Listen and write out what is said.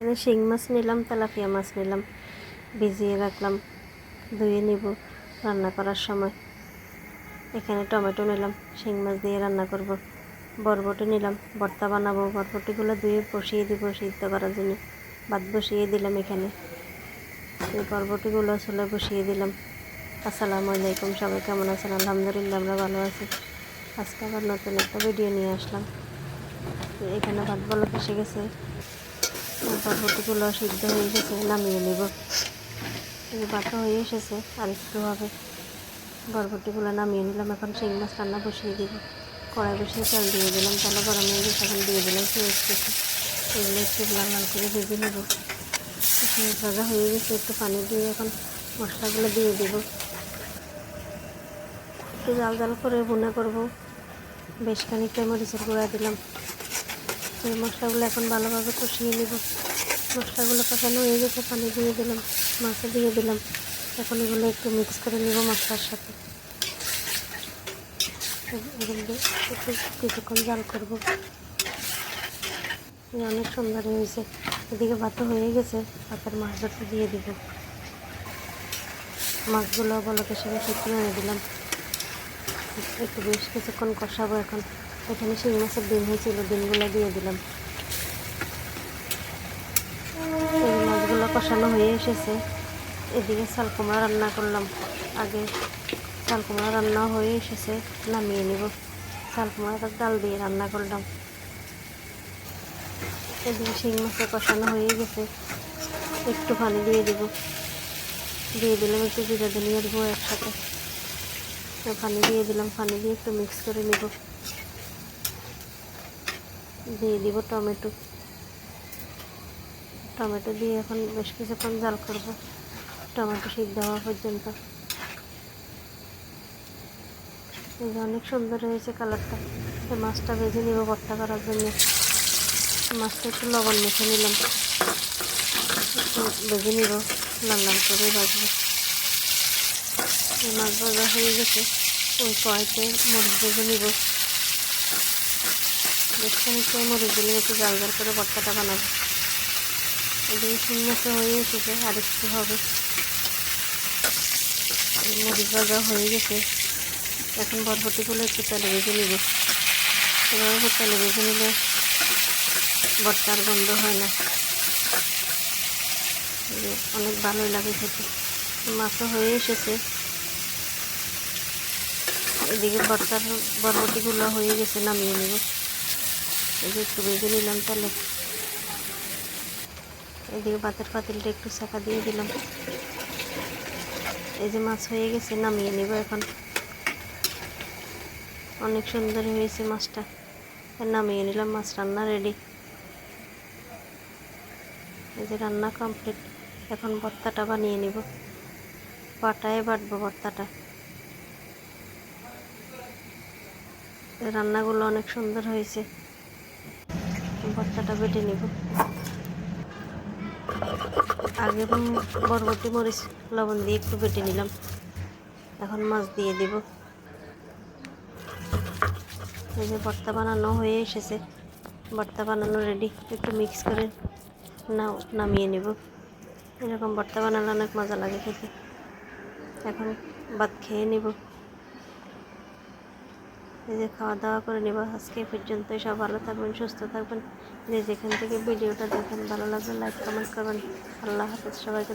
এখানে শিং মাছ নিলাম, তেলাপিয়া মাছ নিলাম, ভিজিয়ে রাখলাম, ধুয়ে নিব রান্না করার সময়। এখানে টমেটো নিলাম, শিং মাছ দিয়ে রান্না করব। বরবটি নিলাম, ভর্তা বানাবো, বরবটিগুলো ধুয়ে বসিয়ে দিব সিদ্ধ করার জন্য। ভাত বসিয়ে দিলাম এখানে। এই বরবটিগুলো আসলে বসিয়ে দিলাম। আসসালামু আলাইকুম, সবাই কেমন আছেন? আলহামদুলিল্লাহ, আমরা ভালো আছি। আজকে আবার নতুন একটা ভিডিও নিয়ে আসলাম। এখানে ভাত বলক এসে গেছে। বরবটিগুলো সিদ্ধ হয়ে গেছে, নামিয়ে নিব। যে হয়ে এসেছে, আর একটু হবে বরবটিগুলো নামিয়ে নিলাম। এখন সেই মাছ রান্না বসিয়ে দিব। কড়াই বসিয়ে চাল দিয়ে দিলাম তেল গরম হয়ে গেছে, এখন দিয়ে দিলাম পেঁয়াজ কেটে এগুলো একটু লাল লাল করে ভেজে নেব। পেঁয়াজ ভাজা হয়ে গেছে, একটু পানি দিয়ে এখন মশলাগুলো দিয়ে দেব। একটু জাল জাল করে ভুনা করব। বেশ খানিকটা মরিচের গুঁড়া দিলাম। এই মশলাগুলো এখন ভালোভাবে কষিয়ে নেব। মশলাগুলো কষানো হয়ে গেছে, পানি দিয়ে দিলাম মাছে দিয়ে দিলাম। এখন এগুলো একটু মিক্স করে নেব মশলার সাথে। একটু কিছুক্ষণ জাল করব। অনেক সুন্দর হয়েছে। এদিকে ভাতও হয়ে গেছে, ভাতের মাছ ধরতে দিয়ে দিব। মাছগুলো বলকে সাথে একটু এনে দিলাম। একটু বেশ কিছুক্ষণ কষাবো এখন। এখানে শিং মাছের ডিম হয়েছিল, ডিমগুলো দিয়ে দিলাম। মাছগুলো কষানো হয়ে এসেছে। এদিকে চাল কুমড়া রান্না করলাম। আগে চাল কুমড়া রান্না হয়ে এসেছে, নামিয়ে নিব। চাল কুমড়াটা ডাল দিয়ে রান্না করলাম। এদিকে শিং মাছের কষানো হয়ে গেছে। একটু পানি দিয়ে দিব। দিয়ে দিলাম একটু জিরা ধনিয়া দেবো একসাথে। পানি দিয়ে দিলাম, পানি দিয়ে একটু মিক্স করে নিব। দিয়ে দিব টমেটো। টমেটো দিয়ে এখন বেশ কিছুক্ষণ জাল করব। টমেটো সিদ্ধ হওয়া পর্যন্ত। অনেক সুন্দর হয়েছে কালারটা। এই মাছটা ভেজে নিব ভর্তা করার জন্য। মাছটা একটু লবণ মেখে নিলাম। ভেজে নিব। লাল লাল করে ভাজবো। এই মাছ ভাজা হয়ে গেছে। ওই কড়াইতে মরিচ ভেজে নিব। দেখতে নিচ্ছে মরিচ দিলে একটু জাল জাল করে ভর্তাটা বানাবো। এদিকে মাছে হয়ে এসেছে, আর একটু হবে। মরিচ ভাজা হয়ে গেছে। এখন বরবটিগুলো একটু তেলে ভেজে নিব। এভাবে তেলে ভেজে নিলে ভর্তার গন্ধ হয় না। অনেক ভালোই লাগে খেতে। মাছও হয়ে এসেছে। এদিকে ভর্তার বরবটিগুলো হয়ে গেছে, নামিয়ে নিব। এই যে একটু ভেজে নিলাম, তাহলে। এদিকে ভাতের পাতিলটা একটু শাঁকা দিয়ে দিলাম। এই যে মাছ হয়ে গেছে, নামিয়ে নিব এখন। অনেক সুন্দর হয়েছে মাছটা। নামিয়ে নিলাম, মাছ রান্না রেডি এই যে রান্না কমপ্লিট এখন ভর্তাটা বানিয়ে নিব। পাটায় বাটবো ভর্তাটা। রান্নাগুলো অনেক সুন্দর হয়েছে। ভর্তাটা বেটে নিব। আগে বরবটি, মরিচ, লবণ দিয়ে একটু বেটে নিলাম। এখন মাছ দিয়ে দিব। এই যে ভর্তা বানানো হয়ে এসেছে। ভর্তা বানানো রেডি একটু মিক্স করে নাও, নামিয়ে নেব। এরকম ভর্তা বানালে অনেক মজা লাগে খেতে। এখন ভাত খেয়ে নিব। এই যে খাওয়া দাওয়া করে নেব। আজকে পর্যন্ত সব ভালো থাকবেন, সুস্থ থাকবেন। যে যেখান থেকে ভিডিওটা দেখেন, ভালো লাগবে লাইক কমেন্ট করবেন। আল্লাহ হাফেজ। সবাইকে